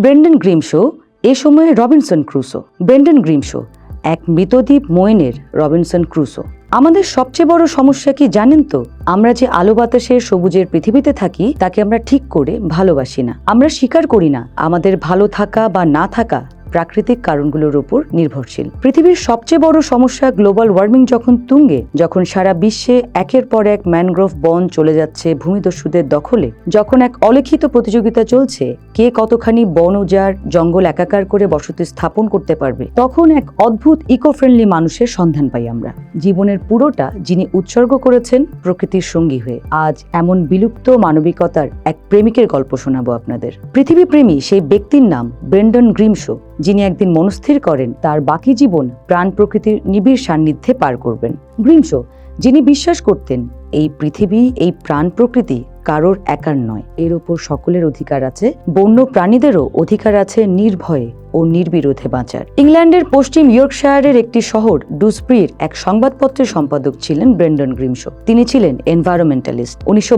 Brendon গ্রিমশো, এ সময়ে Robinson Crusoe. Brendon গ্রিমশো, এক মৃতদ্বীপ মোয়েনের Robinson Crusoe. আমাদের সবচেয়ে বড় সমস্যা কি জানেন তো? আমরা যে আলো বাতাসের সবুজের পৃথিবীতে থাকি, তাকে আমরা ঠিক করে ভালোবাসি না। আমরা স্বীকার করি না, আমাদের ভালো থাকা বা না থাকা প্রাকৃতিক কারণগুলোর উপর নির্ভরশীল। পৃথিবীর সবচেয়ে বড় সমস্যা গ্লোবাল ওয়ার্মিং যখন তুঙ্গে, যখন সারা বিশ্বে একের পর এক ম্যানগ্রোভ বন চলে যাচ্ছে ভূমিদস্যুদের দখলে, যখন এক অলিখিত প্রতিযোগিতা চলছে, কে কতখানি বন উজাড়, জঙ্গল একাকার করে বসতি স্থাপন করতে পারবে, তখন এক অদ্ভুত ইকো ফ্রেন্ডলি মানুষের সন্ধান পাই আমরা। জীবনের পুরোটা যিনি উৎসর্গ করেছেন প্রকৃতির সঙ্গী হয়ে। আজ এমন বিলুপ্ত মানবিকতার এক প্রেমিকের গল্প শোনাবো আপনাদের। পৃথিবী প্রেমী সেই ব্যক্তির নাম ব্রেন্ডন গ্রিমশো যিনি একদিন মনস্থির করেন, তার বাকি জীবন প্রাণ প্রকৃতির নিবিড় সান্নিধ্যে পার করবেন। গ্রিমশো যিনি বিশ্বাস করতেন, এই পৃথিবী, এই প্রাণ প্রকৃতি কারোর একার নয়। এর ওপর সকলের অধিকার আছে, বন্য প্রাণীদেরও অধিকার আছে নির্ভয়ে। ও নির্বিরোধে বাঁচার। ইংল্যান্ডের পশ্চিম ইয়র্কশায়ারের একটি শহর, ডুসপ্রির এক সংবাদপত্রের সম্পাদক ছিলেন ব্রেন্ডন গ্রিমশো। তিনি ছিলেন এনভায়রনমেন্টালিস্ট। উনিশশো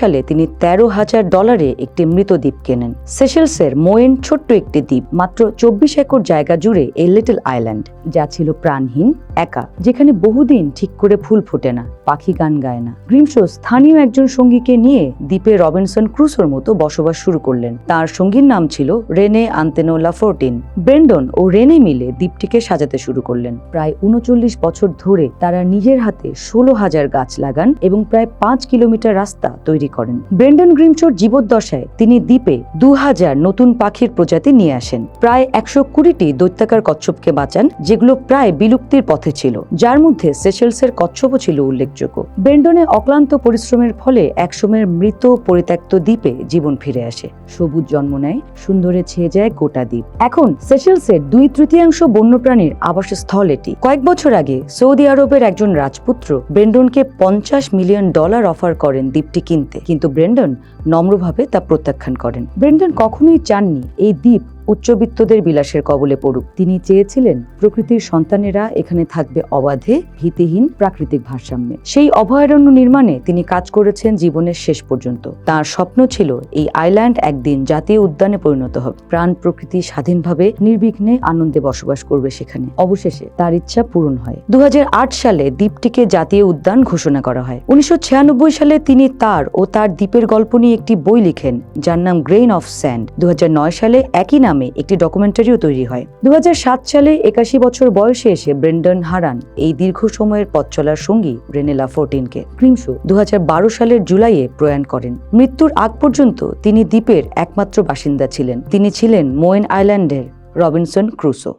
সালে তিনি তেরো হাজার ডলারে একটি মৃত দ্বীপ কেনেন। সেশেলসের মোয়েন ছোট্ট একটি দ্বীপ, মাত্র চব্বিশ একর জায়গা জুড়ে এ লিটল আইল্যান্ড, যা ছিল প্রাণহীন, একা, যেখানে বহুদিন ঠিক করে ফুল ফোটে না, পাখি গান গায় না। গ্রিমশো স্থানীয় একজন সঙ্গীকে নিয়ে দ্বীপে রবিনসন ক্রুসোর মতো বসবাস শুরু করলেন। তার সঙ্গীর নাম ছিল রেনে আন্তেনো লাফোর্টিন ব্রেন্ডন ও রেনে মিলে দ্বীপটিকে সাজাতে শুরু করলেন। প্রায় উনচল্লিশ বছর ধরে তারা নিজের হাতে ষোলো হাজার গাছ লাগান এবং প্রায় পাঁচ কিলোমিটার রাস্তা তৈরি করেন। ব্রেন্ডন গ্রিমশোর জীবদ্দশায় তিনি দ্বীপে দু হাজার নতুন পাখির প্রজাতি নিয়ে আসেন। প্রায় একশো কুড়িটি দৈত্যাকার কচ্ছপকে বাঁচান, যেগুলো প্রায় বিলুপ্তির পথে ছিল। যার মধ্যে সেশেলসের কচ্ছপও ছিল উল্লেখযোগ্য। ব্রেন্ডনে অক্লান্ত পরিশ্রমের ফলে একসময়ের মৃত পরিত্যক্ত দ্বীপে জীবন ফিরে আসে। সবুজ জন্ম নেয়, সুন্দরে ছেয়ে যায় গোটা দ্বীপ। এখন সেশেলসের দুই তৃতীয়াংশ বন্যপ্রাণীর আবাসস্থল এটি। কয়েক বছর আগে সৌদি আরবের একজন রাজপুত্র ব্রেন্ডনকে পঞ্চাশ মিলিয়ন ডলার অফার করেন দ্বীপটি কিনতে। কিন্তু ব্রেন্ডন নম্রভাবে তা প্রত্যাখ্যান করেন। ব্রেন্ডন কখনোই চাননি এই দ্বীপ উচ্চবিত্তদের বিলাসের কবলে পড়ুক। তিনি চেয়েছিলেন, প্রকৃতির সন্তানেরা এখানে থাকবে অবাধে, ভীতিহীন প্রাকৃতিক ভারসাম্যে। সেই অভয়ারণ্য নির্মাণে তিনি কাজ করেছেন জীবনের শেষ পর্যন্ত। তার স্বপ্ন ছিল, এই আইল্যান্ড একদিন জাতীয় উদ্যানে পরিণত হবে। প্রাণ প্রকৃতি স্বাধীনভাবে, নির্বিঘ্নে আনন্দে বসবাস করবে সেখানে। অবশেষে তার ইচ্ছা পূরণ হয়। দু হাজার আট সালে দ্বীপটিকে জাতীয় উদ্যান ঘোষণা করা হয়। উনিশশো ছিয়ানব্বই সালে তিনি তার ও তার দ্বীপের গল্প নিয়ে একটি বই লিখেন, যার নাম গ্রেইন অফ স্যান্ড দু হাজার নয় সালে একই নামে একটি ডকুমেন্টারিও তৈরি হয়। দু সালে একাশি বছর বয়সে এসে ব্রেন্ডন হারান এই দীর্ঘ সময়ের পথ চলার সঙ্গী রেনেলা ফোর্টিনকে। ক্রিমশো দু হাজার বারো সালের জুলাইয়ে প্রয়াণ করেন। মৃত্যুর আগ পর্যন্ত তিনি দ্বীপের একমাত্র বাসিন্দা ছিলেন। তিনি ছিলেন মোয়েন আইল্যান্ডের রবিনসন ক্রুসো।